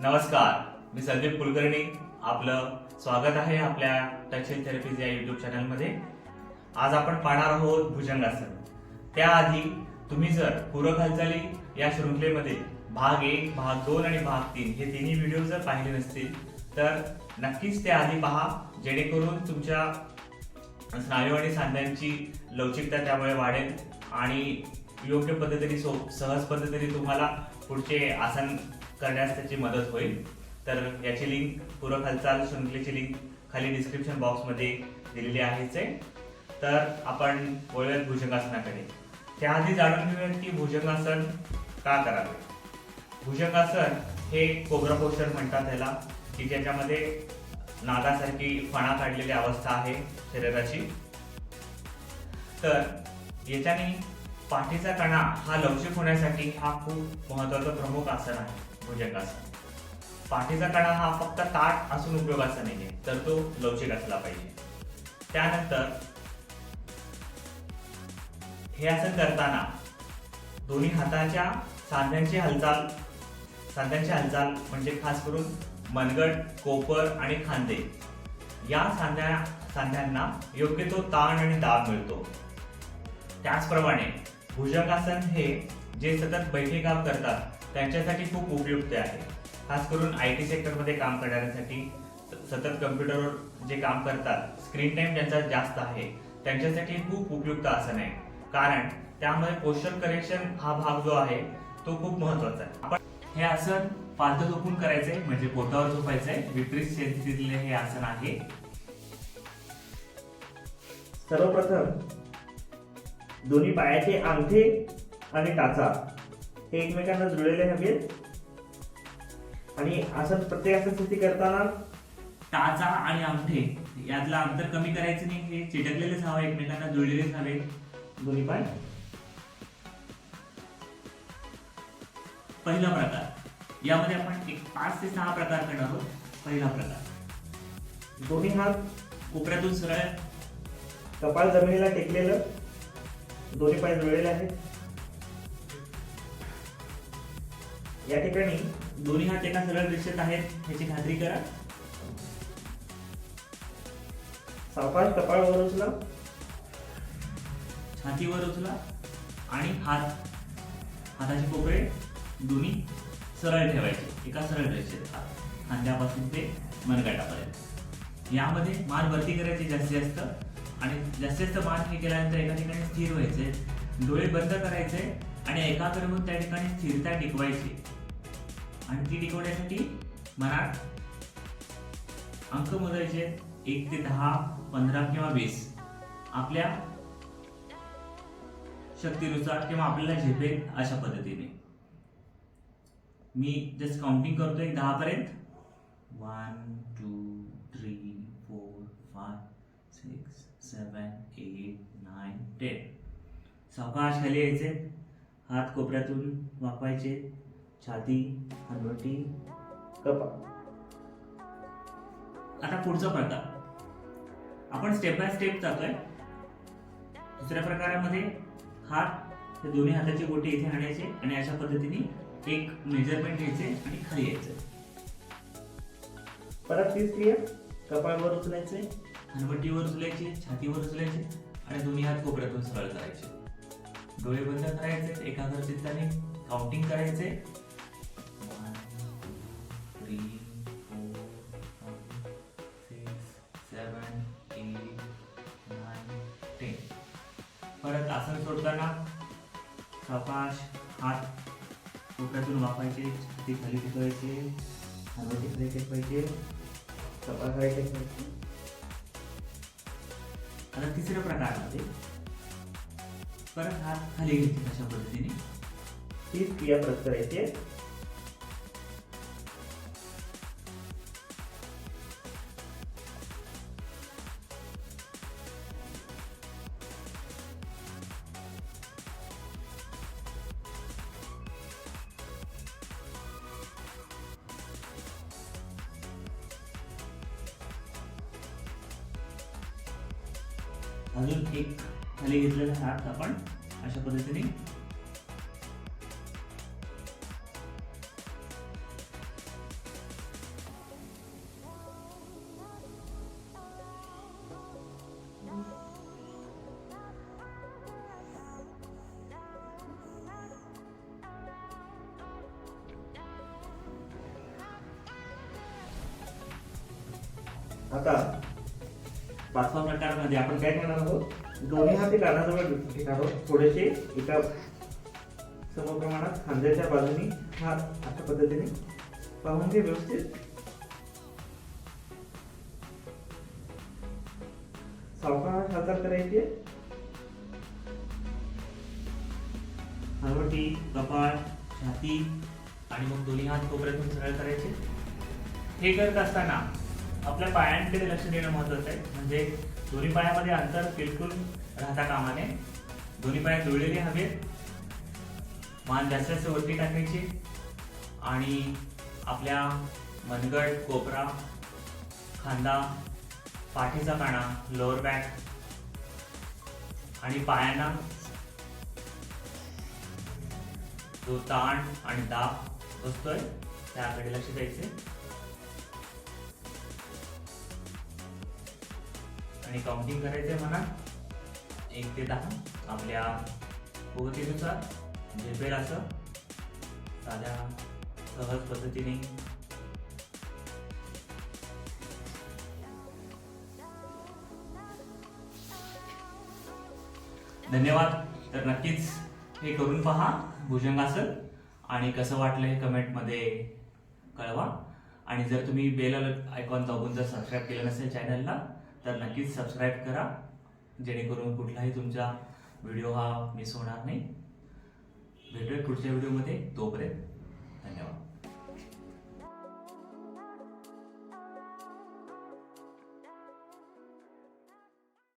नमस्कार मी संदीप कुलकर्णी. आपलं स्वागत आहे आपल्या टचल थेरपीज या युट्यूब चॅनलमध्ये आज आपण पाहणार आहोत भुजंगासन. त्याआधी तुम्ही जर पूरक हालचाली या शृंखलेमध्ये भाग एक भाग दोन आणि भाग तीन हे तिन्ही व्हिडिओ जर पाहिले नसतील तर नक्कीच ते आधी पहा जेणेकरून तुमच्या स्नायू आणि सांध्यांची लवचिकता त्यामुळे वाढेल आणि योग्य पद्धतीने सो सहज पद्धतीने तुम्हाला पुढचे आसन करण्यास त्याची मदत होईल. तर याची लिंक पूर्व हालचाल शृंखलेची लिंक खाली डिस्क्रिप्शन बॉक्समध्ये दिलेली आहेच आहे तर आपण वळूयात भुजंगासनाकडे. त्याआधी जाणून घेऊयात की भुजंगासन का करावे? भुजंगासन हे कोब्रा पोस्टर म्हणतात त्याला की ज्याच्यामध्ये नागासारखी फणा काढलेली अवस्था आहे शरीराची. तर याच्याने पाठीचा कणा हा लवचिक होण्यासाठी हा खूप महत्त्वाचा प्रमुख आसन आहे. भुजंगासन पाठीचा कडा हा फक्त ताट असून उपयोगाचा नाहीये तर तो लवचिक असला पाहिजे. त्यानंतर हे आसन करताना दोन्ही हाताच्या सांध्यांची हालचाल सांध्यांची हालचाल म्हणजे खास करून मनगट कोपर आणि खांदे या सांध्या सांध्यांना योग्य तो ताण आणि दाब मिळतो. त्याचप्रमाणे भुजंगासन हे जे सतत बैठे काम करतात त्यांच्यासाठी खूप उपयुक्त आहे. खास करून आय टी सेक्टरमध्ये काम करणाऱ्यांसाठी सतत कम्प्युटरवर जे काम करतात स्क्रीन टाइम ज्यांचा जास्त आहे त्यांच्यासाठी खूप उपयुक्त आसन आहे. कारण त्यामुळे पोस्चर करेक्शन हा भाग जो आहे तो खूप महत्त्वाचा आहे. आपण हे आसन पालथ झोपून करायचंय म्हणजे पोटावर झोपायचंय. विपरीत शेतीतले हे आसन आहे. सर्वप्रथम दोन्ही पायाचे अंगठे आणि टाचा हे एकमेकांना जुळलेले हवेत. आणि असं प्रत्येक असं स्थिती करताना टाचा आणि अंगठे यातलं अंतर कमी करायचं नाही हे चिटकलेलेच हवं एकमेकांना जुळलेलेच हवे दोन्ही पाय पहिला प्रकार. यामध्ये आपण एक पाच ते सहा प्रकार करणार आहोत. पहिला प्रकार. दोन्ही हात कोपऱ्यातून सरळ कपाळ जमिनीला टेकलेलं दोन्ही पाय जुळलेले आहेत. या ठिकाणी दोन्ही हात एका सरळ दिशेत आहेत ह्याची खात्री करा. सावकाश कपाळ वर उचला. छातीवर उचला. आणि हात. हाताचे कोपरे दोन्ही सरळ ठेवायचे. एका सरळ रेषेत. हात खांद्यापासून ते मनगटापर्यंत. यामध्ये मान वरती करायचे जास्तीत जास्त. आणि जास्तीत जास्त मान हे केल्यानंतर एका ठिकाणी स्थिर व्हायचे. डोळे बंद करायचे. आणि एकाग्र मग त्या ठिकाणी स्थिरता टिकवायची. आणि ती टिकवण्यासाठी मनात अंक मोजायचे एक ते दहा पंधरा किंवा वीस. आपल्या शक्तीनुसार किंवा आपल्याला झेपेल अशा पद्धतीने. मी जस्ट काउंटिंग करतो एक दहा पर्यंत one two three four five six seven eight nine ten सावकाश खाली यायचे. हात कोपऱ्यातून वाकवायचे. छाती हनवटी कपाळ आता पुढचा प्रकार. आपण स्टेप बाय स्टेप जातोय दुसऱ्या प्रकारामध्ये हात हे दोन्ही हाताची बोटे इथे आणायचे आणि अशा पद्धतीने एक मेजरमेंट घ्यायचे आणि खाली यायचं. परत तीच क्रिया कपाळ वर उचलायचे. हनवटीवर उचलायचे छातीवर उचलायचे आणि दोन्ही हात कोपऱ्यातून सरळ करायचे. डोळे बंद करायचे एकाग्र चित्ताने काउंटिंग करायचे. Three four six seven eight nine ten परत आसन सोडताना कपाश हात कोपऱ्यातून वापायचे छाती खाली टिकवायचे हनवटी खाली टेकवायचे कपाळ खाली टेकवायचे आता तिसऱ्या प्रकारामध्ये परत हात खाली घ्यायचे अशा पद्धतीने तीच क्रिया परत करायची आहे. अजून एक खाली घेतलेला हात आपण अशा पद्धतीने आता पाचवा प्रकारमध्ये आपण काय करणार आहोत? दोन्ही हाती कानाजवळ घेणार थोडेसे एका समप्रमाणात खांद्याच्या बाजूनी हा अशा पद्धतीने पाहून घे व्यवस्थित. सावकाश हालचाल करायची हरवटी कपाळ छाती आणि मग दोन्ही हात कोपऱ्यातून सरळ करायचे. हे करत असताना आपल्या पायांकडे लक्ष देणं महत्वाचं आहे. म्हणजे दोन्ही पायामध्ये अंतर बिलकुल राहता कामाने दोन्ही पाय जुळलेले हवेत. मान जास्त वरती टाकायची. आणि आपल्या मनगट कोपरा खांदा पाठीचा काणा लोअर बॅक आणि पायांना जो ताण आणि दाब बसतोय त्याकडे लक्ष द्यायचे. आणि काउंटिंग आहे म्हणा. एक ते दहा. आपल्या पद्धतीनुसार झेपेल असं. साध्या सहज पद्धतीने. धन्यवाद. तर नक्कीच हे करून पहा भुजंगासन आणि कसं वाटलं हे कमेंटमध्ये कळवा. आणि जर तुम्ही बेल आयकॉन दाबून जर सबस्क्राईब केलं नसेल चॅनलला तर नक्कीच सबस्क्राईब करा जेणेकरून कुठलाही तुमचा व्हिडिओ हा मिस होणार नाही. भेटूया पुढच्या व्हिडिओमध्ये तोपर्यंत धन्यवाद.